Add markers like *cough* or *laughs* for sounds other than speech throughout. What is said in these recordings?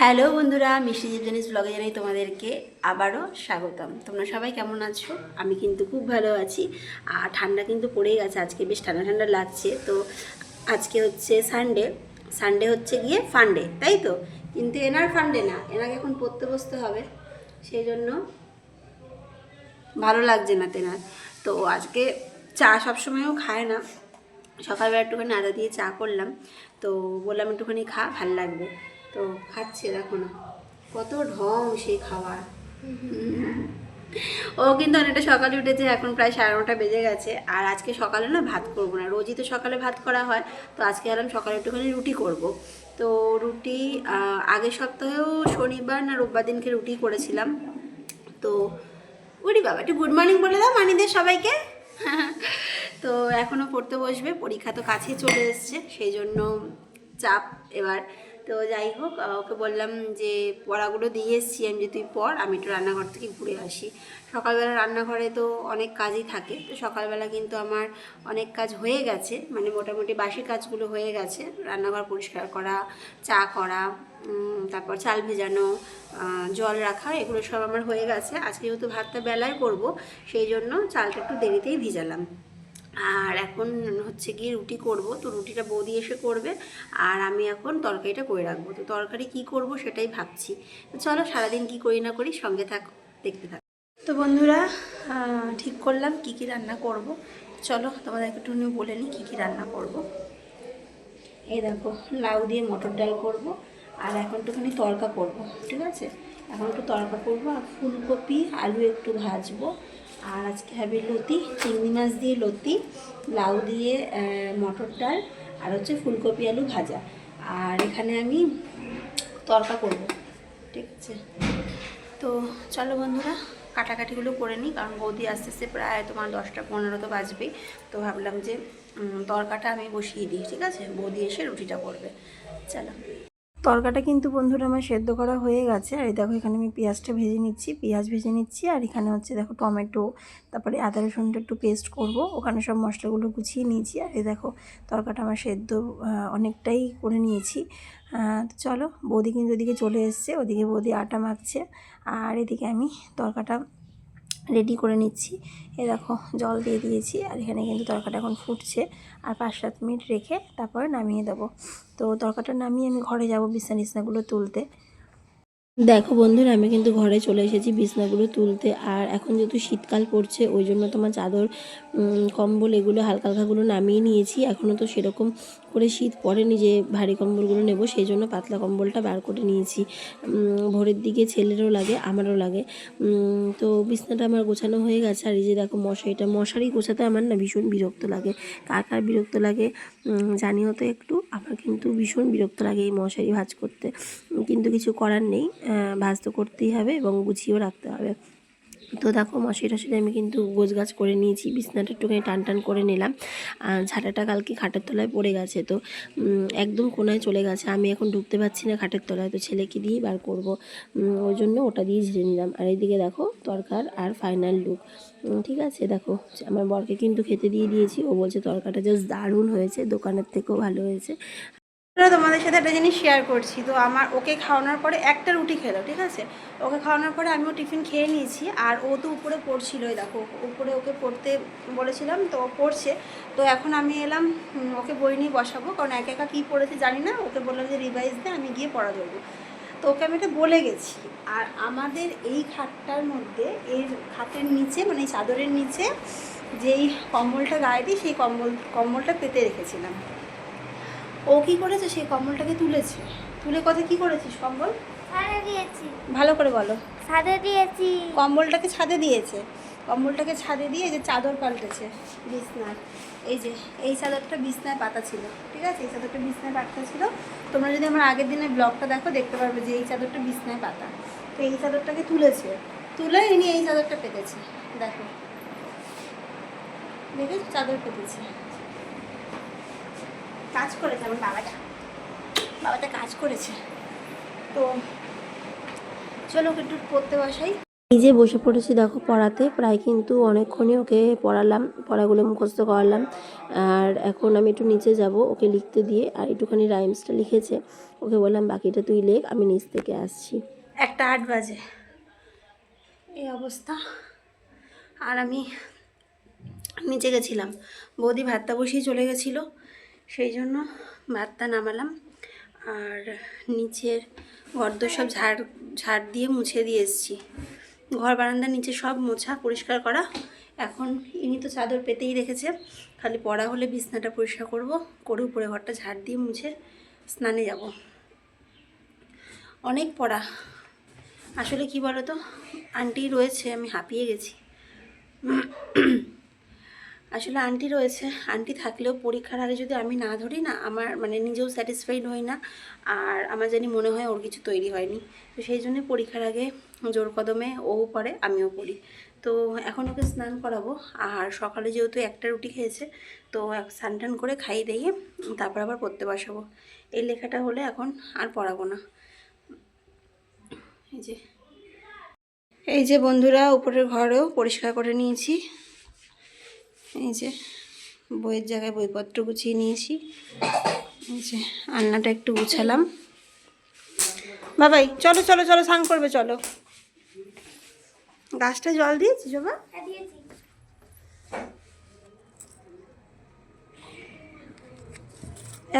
Hello বন্ধুরা, মিষ্টি জীবজনিস ব্লগে জানাই তোমাদেরকে আবারও স্বাগতম। তোমরা সবাই কেমন আছো? আমি কিন্তু খুব ভালো আছি। আর ঠান্ডা কিন্তু পড়েই গেছে, আজকে বেশ ঠান্ডা ঠান্ডা লাগছে। তো আজকে হচ্ছে সানডে সানডে হচ্ছে গিয়ে ফান্ডে তাই তো? কিন্তু এনার ফান্ডে না এনাকে এখন পড়তে বসতে হবে, সেই জন্য ভালো লাগছে না তেনার। তো আজকে চা সবসময়ও খায় না। সকালবেলা একটুখানি আদা দিয়ে চা করলাম, তো বললাম একটুখানি খা, ভালো লাগবে। তো খাচ্ছে, দেখো না। কত ঢং সেই খাওয়ার ও কিন্তু অনেকটা সকালে উঠেছে, এখন প্রায় সাড়ে নটা বেজে গেছে। আর আজকে সকালে না ভাত করব না। রোজই তো সকালে ভাত করা হয়। তো আজকে এলাম সকালে একটুখানি রুটি করব। তো রুটি আগের সপ্তাহেও শনিবার না রোববার দিনকে রুটি করেছিলাম। তো উরি বাবা, একটু গুড মর্নিং বলে দাও মানিদের সবাইকে। তো এখনও পড়তে বসবে। পরীক্ষা তো কাছেই চলে এসছে। সেই জন্য চাপ এবার তো যাই হোক ওকে বললাম যে, পড়াগুলো দিয়ে এসছি। আমি যে তুই পড়, আমি একটু রান্নাঘর থেকে ঘুরে আসি। সকালবেলা রান্নাঘরে তো অনেক কাজই থাকে। তো সকালবেলা কিন্তু আমার অনেক কাজ হয়ে গেছে। মানে মোটামুটি বাসি কাজগুলো হয়ে গেছে। রান্নাঘর পরিষ্কার করা, চা করা তারপর চাল ভেজানো জল রাখা, এগুলো সব আমার হয়ে গেছে। আজকে যেহেতু ভাতটা বেলায় করব, সেই জন্য চালটা একটু দেরিতেই ভিজালাম। আর এখন হচ্ছে গিয়ে রুটি করব। তো রুটিটা বৌদি এসে করবে আর আমি এখন তরকারিটা করে রাখব। তো তরকারি কি করব সেটাই ভাবছি। তো চলো সারাদিন কি করি না করি সঙ্গে থাক, দেখতে থাক। তো বন্ধুরা ঠিক করলাম কি কি রান্না করব। চলো তোমাদেরকে একটু বলে নিই কী কী রান্না করব। এই দেখো, লাউ দিয়ে মটর ডাল করব আর এখন একটুখানি তরকা করব, ঠিক আছে? এখন একটু তরকা করব আর ফুলকপি, আলু একটু ভাজবো। আর আজকে হবে লতি, চিংড়ি মাছ দিয়ে লতি, লাউ দিয়ে মটর ডাল, আর হচ্ছে ফুলকপি আলু ভাজা। আর এখানে আমি তরকা করব, ঠিক আছে? তো চলো বন্ধুরা, কাটাকাটিগুলো করে নিই, কারণ বৌদি আস্তে আস্তে প্রায় তোমার দশটা পনেরো তো বাজবেই। তো ভাবলাম যে তরকাটা আমি বসিয়ে দিই, ঠিক আছে? বৌদি এসে রুটিটা করবে। চলো। তরকাটা কিন্তু বন্ধুরা আমার সেদ্ধ করা হয়ে গেছে। আর এই দেখো, এখানে আমি পেঁয়াজটা ভেজে নিচ্ছি, পেঁয়াজ ভেজে নিচ্ছি, আর এখানে হচ্ছে দেখো টমেটো, তারপরে আদা রসুনটা একটু পেস্ট করব। ওখানে সব মশলাগুলো গুছিয়ে নিয়েছি। আর এই দেখো, তরকাটা আমার সেদ্ধ অনেকটাই করে নিয়েছি। তো চলো, বৌদি কিন্তু ওদিকে চলে এসছে, ওদিকে বৌদি আটা মাখছে। আর এদিকে আমি তরকাটা রেডি করে নিচ্ছি। এ দেখো, জল দিয়ে দিয়েছি আর এখানে কিন্তু তরকাটা এখন ফুটছে। আর পাঁচ সাত মিনিট রেখে তারপরে নামিয়ে দেবো। তো তরকাটা নামিয়ে আমি ঘরে যাব বিছনা টিছনাগুলো তুলতে। দেখো বন্ধুরা, আমি কিন্তু ঘরে চলে এসেছি বিছনাগুলো তুলতে। আর এখন যেহেতু শীতকাল পড়ছে, ওই জন্য তোমার চাদর কম্বল এগুলো হালকা হালকাগুলো নামিয়ে নিয়েছি। এখনও তো সেরকম করে শীত পড়েনি যে ভারী কম্বলগুলো নেব, সেই জন্য পাতলা কম্বলটা বার করে নিয়েছি। ভোরের দিকে ছেলেরও লাগে, আমারও লাগে। তো বিছনাটা আমার গোছানো হয়ে গেছে। আর এই যে দেখো মশারিটা মশারি গোছাতে আমার না ভীষণ বিরক্ত লাগে। কার কার বিরক্ত লাগে জানিও তো একটু। আমার কিন্তু ভীষণ বিরক্ত লাগে এই মশারি ভাজ করতে। কিন্তু কিছু করার নেই ভাজ তো করতেই হবে এবং গুছিয়েও রাখতে হবে। তো দেখো মশারি টশারি আমি কিন্তু গোছ গাছ করে নিয়েছি, বিছনাটা একটুখানি টান টান করে নিলাম। আর ঝাঁটাটা কালকে খাটের তলায় পড়ে গেছে, তো একদম কোনায় চলে গেছে। আমি এখন ঢুকতে পারছি না খাটের তলায়, তো ছেলেকে দিয়েই বার করব। ওই জন্য ওটা দিয়ে ঝেড়ে নিলাম। আর এইদিকে দেখো তরকার আর ফাইনাল লুক ঠিক আছে, দেখো, আমার বরকে কিন্তু খেতে দিয়ে দিয়েছি। ও বলছে তরকাটা জাস্ট দারুণ হয়েছে, দোকানের থেকেও ভালো হয়েছে। তোমাদের সাথে একটা জিনিস শেয়ার করছি। তো আমার ওকে খাওয়ানোর পরে একটা রুটি খেলো, ঠিক আছে? ওকে খাওয়ানোর পরে আমিও টিফিন খেয়ে নিয়েছি। আর ও তো উপরে পড়ছিল ওই দেখো, উপরে ওকে পড়তে বলেছিলাম, তো পড়ছে। তো এখন আমি এলাম ওকে বই নিয়ে বসাবো, কারণ একা একা কী পড়েছে জানি না। ওকে বললাম যে রিভাইজ দে, আমি গিয়ে পড়া দেবো তো ওকে আমি এটা বলে গেছি। আর আমাদের এই খাটটার মধ্যে, এর খাটের নিচে মানে চাদরের নিচে যেই কম্বলটা গায়ে দিই, সেই কম্বল, কম্বলটা পেতে রেখেছিলাম। ও কি করেছে? সেই কম্বলটাকে তুলেছে। তুলে কথা কি করেছিস কম্বল? ছাদে দিয়েছি। ভালো করে বলো। ছাদে দিয়েছি। কম্বলটাকে ছাদে দিয়েছে। কম্বলটাকে ছাদে দিয়ে এই যে চাদর পাল্টেছে বিছনার। এই যে এই চাদরটা বিছনায় পাতা ছিল ঠিক আছে? এই চাদরটা বিছনায় পাতা ছিল। তোমরা যদি আমার আগের দিনের ব্লগটা দেখো দেখতে পারবে যে এই চাদরটা বিছনায় পাতা। তো এই চাদরটাকে তুলেছে। তুলে ইনি এই চাদরটা পেতেছে। দেখো। দেখেছ? চাদর পেতেছে। কাজ করেছে আমার বাবাটা। বাবাটা কাজ করেছে। তো চলো ওকে একটু পড়তে বসাই। নিজে বসে পড়েছি দেখো পড়াতে প্রায় কিন্তু অনেকক্ষণই ওকে পড়ালাম পড়াগুলো মুখস্থ করালাম। আর এখন আমি একটু নিচে যাব ওকে লিখতে দিয়ে আর একটুখানি রাইমসটা লিখেছে। ওকে বললাম বাকিটা তুই লেখ আমি নিচ থেকে আসছি। একটা আট বাজে। এই অবস্থা। আর আমি নিচে গেছিলাম। বৌদি ভাতটা বসিয়ে চলে গেছিল। সেই জন্য ভাতটা নামালাম আর নিচের গর্দ সব ঝাড় ঝাড় দিয়ে মুছে দিয়ে এসেছি। ঘর বারান্দার নিচে সব মোছা, পরিষ্কার করা। এখন ইনি তো চাদর পেতেই রেখেছে। খালি পড়া হলে বিছনাটা পরিষ্কার করব, করে উপরে ঘরটা ঝাড় দিয়ে মুছে স্নানে যাব। অনেক পড়া। আসলে কি বলো তো আন্টি রয়েছে, আমি হাঁপিয়ে গেছি। আসলে আন্টি রয়েছে। আন্টি থাকলেও পরীক্ষার আগে যদি আমি না ধরি না, আমার মানে নিজেও স্যাটিসফাইড হই না। আর আমার জানি মনে হয় ওর কিছু তৈরি হয়নি। তো সেই জন্য পরীক্ষার আগে জোর কদমে ও পড়ে, আমিও পড়ি। তো এখন ওকে স্নান করাবো। আর সকালে যেহেতু একটা রুটি খেয়েছে, তো স্নান টান করে খাইয়ে দিয়ে তারপর আবার পড়তে বসাবো। এই লেখাটা হলে এখন আর পড়াবো না। এই যে এই যে বন্ধুরা, উপরের ঘরেও পরিষ্কার করে নিয়েছি। এই যে বইয়ের জায়গায় বইপত্র গুছিয়ে নিয়েছি। এই যে আন্নাটা একটু গুছালাম। বাবাই চলো চলো চলো স্নান করবে চলো। গাছটা জল দিয়েছি জবা হ্যাঁ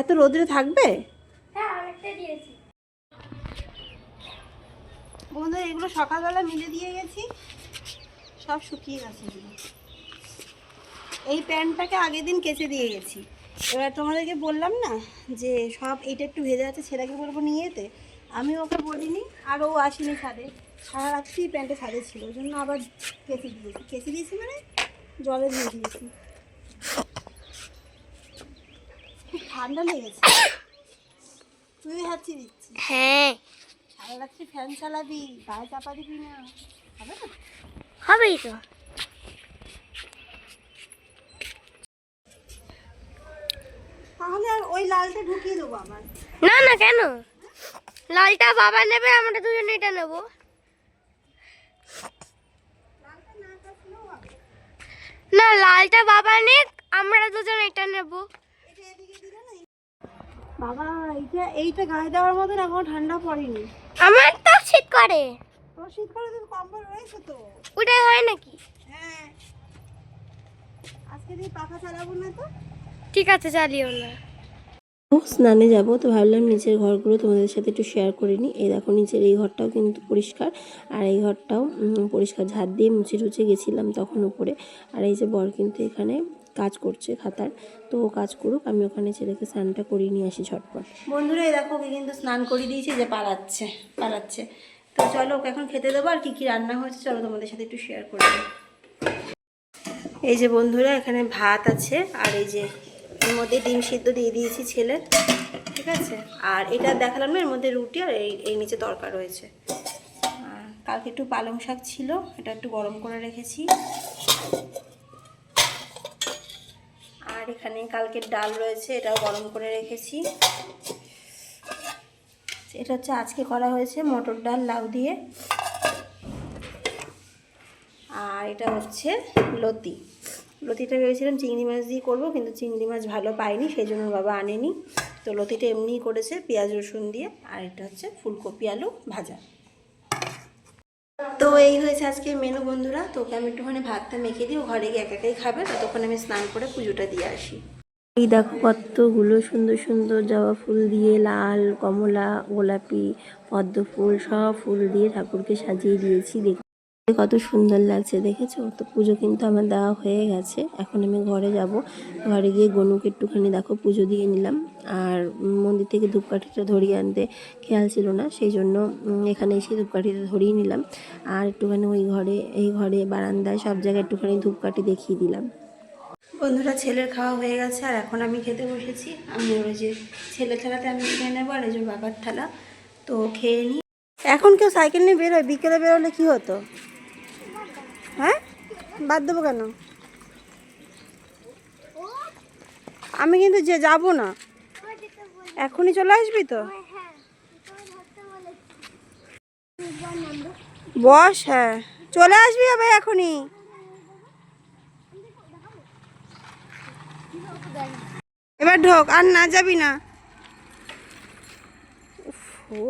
এত রোদ্রে থাকবে? হ্যাঁ বন্ধুরা এগুলো সকালবেলা মিলে দিয়ে গেছি। সব শুকিয়ে গেছে। এগুলো এই প্যান্টটাকে আগের দিন কেচে দিয়ে গেছি। এবার তোমাদেরকে বললাম না যে সব এইটা একটু ভেজে আছে ছেলেকে বলব নিয়ে যেতে। আমি ওকে বলিনি আর ও আসেনি ছাদে। সারা রাত্রি প্যান্টে ছাদে ছিল ওই জন্য আবার কেচে দিয়েছি। কেচে দিয়েছি মানে জলে দিয়ে দিয়েছি। খুব ঠান্ডা লেগেছে। তুই হাঁচি দিচ্ছিস? হ্যাঁ। সারা রাত্রি ফ্যান চালাবি গায়ে চাপা দিবি না? হবে না হবেই তো। তাহলে আর ওই লালটা ঢুকিয়ে দেবো আবার। না না কেন? লালটা বাবা নেবে আমরা দুজনে এটা নেব। না লালটা বাবা নিক আমরা দুজন এটা নেব। বাবা এইটা এইটা গায়ে দেওয়ার মতন এখনও ঠান্ডা পড়েনি। আমার তো শীত করে। তোর শীত করে তো কম্বল রয়েছে তো। ওটাই হয় নাকি? হ্যাঁ। আজকে দিয়ে পাখা চালাবো না তো? ঠিক আছে চালিও না। স্নানে যাব তো ভাবলাম নিচের ঘরগুলো তোমাদের সাথে একটু শেয়ার করে নিই। এই দেখো নিচের এই ঘরটাও কিন্তু পরিষ্কার আর এই ঘরটাও পরিষ্কার। ঝাড় দিয়ে মুছে টুছে গেছিলাম তখন উপরে আর এই যে বর কিন্তু এখানে কাজ করছে খাতার। তো ও কাজ করুক আমি ওখানে ছেলেকে স্নানটা করিয়ে নিয়ে আসি ঝটপট। বন্ধুরা এই দেখো ওকে কিন্তু স্নান করিয়ে দিয়েছি যে পালাচ্ছে পালাচ্ছে। তো চলো ওকে এখন খেতে দেবো আর কী কী রান্না হয়েছে চলো তোমাদের সাথে একটু শেয়ার করে এই যে বন্ধুরা এখানে ভাত আছে আর এই যে এর মধ্যে ডিম সিদ্ধ দিয়ে দিয়েছি ছেলের ঠিক আছে? আর এটা দেখালাম না, এর মধ্যে রুটি আর এই এই নিচে তরকা রয়েছে। কালকে একটু পালং শাক ছিল, এটা একটু গরম করে রেখেছি। আর এখানে কালকের ডাল রয়েছে, এটাও গরম করে রেখেছি। এটা হচ্ছে আজকে করা হয়েছে মটর ডাল, লাউ দিয়ে। আর এটা হচ্ছে লতি। লতিটা ভেবেছিলাম চিংড়ি মাছ দিয়ে করব, কিন্তু চিংড়ি মাছ ভালো পাইনি সেই জন্য বাবা আনেনি। তো লতিটা এমনিই করেছে পেঁয়াজ, রসুন দিয়ে, আর এটা হচ্ছে ফুলকপি আলু ভাজা। তো এই হয়েছে আজকে মেনু বন্ধুরা। তোকে আমি একটুখানি ভাতটা মেখে দিই ঘরে গিয়ে একা একাই খাবে। ততক্ষণ আমি স্নান করে পুজোটা দিয়ে আসি। এই দেখো কতগুলো সুন্দর সুন্দর জবা ফুল দিয়ে, লাল, কমলা, গোলাপি, পদ্ম ফুল, সব ফুল দিয়ে ঠাকুরকে সাজিয়ে দিয়েছি। দেখ কত সুন্দর লাগছে দেখেছ? তো পুজো কিন্তু আমার দেওয়া হয়ে গেছে। এখন আমি ঘরে যাব। ঘরে গিয়ে গনুকে একটুখানি দেখো পুজো দিয়ে নিলাম। আর মন্দির থেকে ধূপকাঠিটা ধরিয়ে আনতে খেয়াল ছিল না সেই জন্য এখানে এসে ধূপকাঠিটা ধরিয়ে নিলাম। আর একটুখানি ওই ঘরে এই ঘরে বারান্দায় সব জায়গায় একটুখানি ধূপকাঠি দেখিয়ে দিলাম। বন্ধুরা ছেলের খাওয়া হয়ে গেছে আর এখন আমি খেতে বসেছি। আমি ওই যে ছেলের থালাতে আমি খেয়ে নেব আর যে বাবার থালা। তো খেয়ে নিই এখন কেউ সাইকেল নিয়ে বেরোয়? বিকেলে বেরোলে কি হতো? হ্যাঁ? বাদ দেবো কেন? আমি কিন্তু যে যাব না। এখনই চলে আসবি তো? বস হ্যাঁ। চলে আসবি হবে এখনই। এবার ঢোক, আর না যাবি না। ও।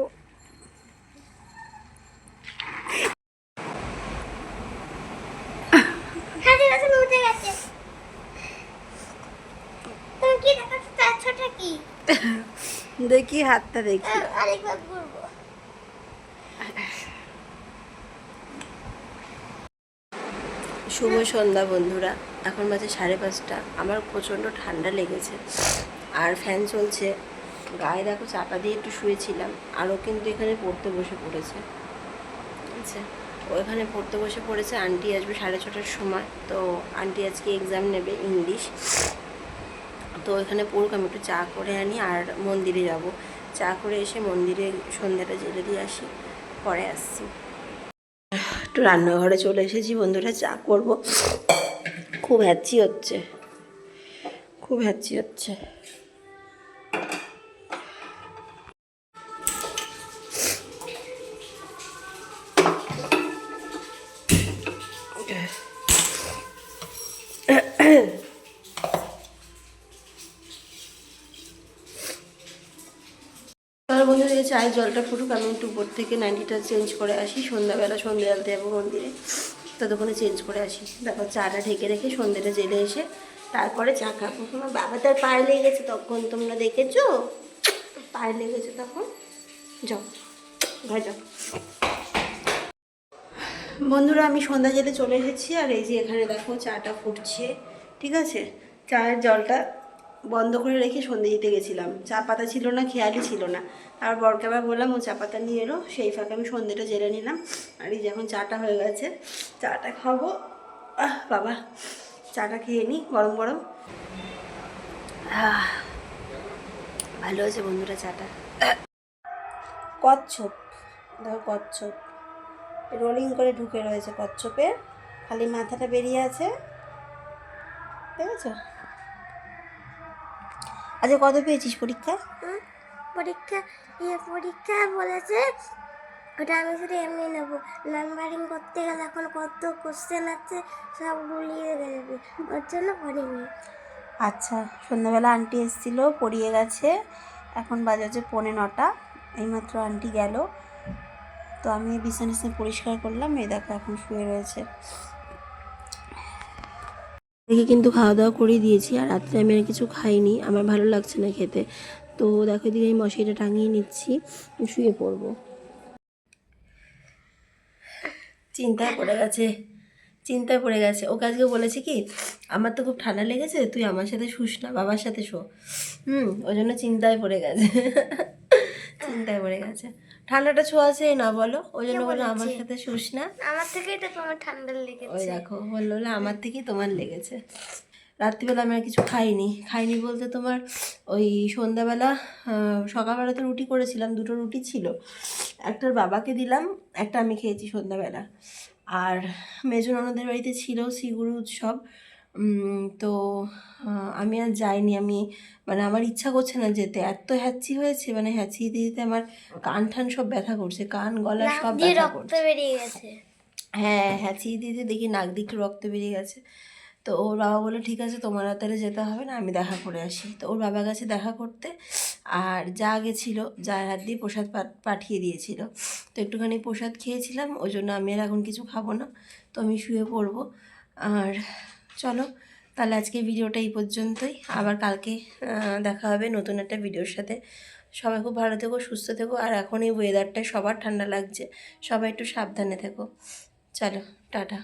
হাতে কাছে উঠে গেছে তুমি কি দেখাচ্ছ তার ছোট দেখি হাতটা দেখি। শুভ সন্ধ্যা বন্ধুরা এখন বাজে সাড়ে পাঁচটা। আমার প্রচণ্ড ঠান্ডা লেগেছে। আর ফ্যান চলছে। গায়ে দেখো চাপা দিয়ে একটু শুয়েছিলাম। আরও কিন্তু এখানে পড়তে বসে পড়েছে। আচ্ছা ও এখানে পড়তে বসে পড়েছে। আন্টি আসবে সাড়ে ছটার সময়। তো আন্টি আজকে এক্সাম নেবে ইংলিশ তো এখানে পড়ুক, আমি একটু চা করে আনি আর মন্দিরে যাব। চা করে এসে মন্দিরে সন্ধ্যাটা জেলে দিয়ে আসি, পরে আসছি। একটু রান্নাঘরে চলে এসেছি বন্ধুরা, চা করব। খুব হ্যাচি হচ্ছে, খুব হ্যাচি হচ্ছে। তার চায়ের জলটা ফুটুক, আমি একটু উপর থেকে নাইনটিটা চেঞ্জ করে আসি, সন্ধ্যাবেলা সন্ধ্যে যাব মন্দিরে। ততক্ষণে চেঞ্জ করে আসি। তারপর চাটা ঢেকে রেখে সন্ধ্যেটা জেলে এসে তারপরে চা খাব। আমার বাবা তার পায়ে লেগেছে তখন, তোমরা দেখেছ? পায়ে লেগেছে তখন? যাও, ঘরে যাও। বন্ধুরা, আমি সন্ধ্যা জেলে চলে এসেছি, আর এই যে এখানে দেখো চাটা ফুটছে, ঠিক আছে? চায়ের জলটা বন্ধ করে রেখে সন্ধে দিতে গেছিলাম। চা পাতা ছিল না, খেয়ালই ছিল না। আর বরকে আবার বললাম, ও চা পাতা নিয়ে এলো, সেই ফাঁকে আমি সন্ধেটা জেলে নিলাম। আর এই যখন চাটা হয়ে গেছে, চাটা খাব। আহ, বাবা, চাটা খেয়ে নিই গরম গরম। ভালো হয়েছে বন্ধুরা চাটা। কচ্ছপ, দেখো কচ্ছপ। রোলিং করে ঢুকে রয়েছে কচ্ছপের খালি মাথাটা বেরিয়ে আছে। দেখেছ? আচ্ছা কত পেয়েছিস পরীক্ষা? পরীক্ষা ইয়ে পরীক্ষা বলেছে ওটা আমি শুধু এমনি নেব। নাম্বারিং করতে গেলে এখন কত কোশ্চেন আছে সব গুলিয়ে দেবে। ওর জন্য পড়িনি। আচ্ছা সন্ধ্যাবেলা আন্টি এসেছিল পড়িয়ে গেছে। এখন বাজে হচ্ছে পৌনে নটা এইমাত্র আন্টি গেল। তো আমি বিছানা পরিষ্কার করলাম এই দেখো এখন শুয়ে রয়েছে। দেখে কিন্তু খাওয়া দাওয়া করে দিয়েছি আর রাত্রে আমি আর কিছু খাইনি। আমার ভালো লাগছে না খেতে। তো দেখো দিকে আমি মশারিটা টাঙিয়ে নিচ্ছি, শুয়ে পড়ব। চিন্তায় পড়ে গেছে চিন্তায় পড়ে গেছে। ওকে আজকে বলেছে কি, আমার তো খুব ঠান্ডা লেগেছে, তুই আমার সাথে শুস না, বাবার সাথে শো। হুম, ওই জন্য চিন্তায় পড়ে গেছে। *laughs* চিন্তায় পড়ে গেছে। ঠান্ডাটা ছোঁয়াছে না বলো? ওই জন্য বলল আমার সাথে শুস না। আমার থেকে এটা তোমার ঠান্ডা লেগেছে। ওই দেখো বলল না আমার থেকেই তোমার লেগেছে। রাত্রিবেলা আমি আর কিছু খাইনি। খাইনি বলতে তোমার ওই সন্ধ্যাবেলা সকালবেলা তো রুটি করেছিলাম দুটো রুটি ছিল। একটার বাবাকে দিলাম একটা আমি খেয়েছি সন্ধ্যাবেলা। আর মেজো ননদের বাড়িতে ছিল শিগুরু উৎসব। তো আমি আর যাইনি। আমি মানে আমার ইচ্ছা করছে না যেতে। এত হ্যাচি হয়েছে মানে হ্যাচি দিতে দিতে আমার কান ঠান সব ব্যথা করছে কান গলা সব ব্যথা রক্ত করছে। বেরিয়ে গেছে। হ্যাঁ হ্যাঁচিয়ে দিতে দেখি নাক একটু রক্ত বেরিয়ে গেছে। তো ওর বাবা বলে ঠিক আছে তোমার হাতারে যেতে হবে না আমি দেখা করে আসি। তো ওর বাবা গেছে দেখা করতে আর যা গেছিল যার হাত দিয়ে প্রসাদ পা- পাঠিয়ে দিয়েছিল। তো একটুখানি প্রসাদ খেয়েছিলাম ওই জন্য আমি আর এখন কিছু খাব না। তো আমি শুয়ে পড়ব। আর চলো, তাহলে আজকে ভিডিওটা এই পর্যন্তই। আবার কালকে দেখা হবে নতুন একটা ভিডিওর সাথে। সবাই খুব ভালো থেকো, সুস্থ থেকো, আর এখন এই ওয়েদারটায় সবার ঠান্ডা লাগছে। সবাই একটু সাবধানে থেকো। চলো, টাটা।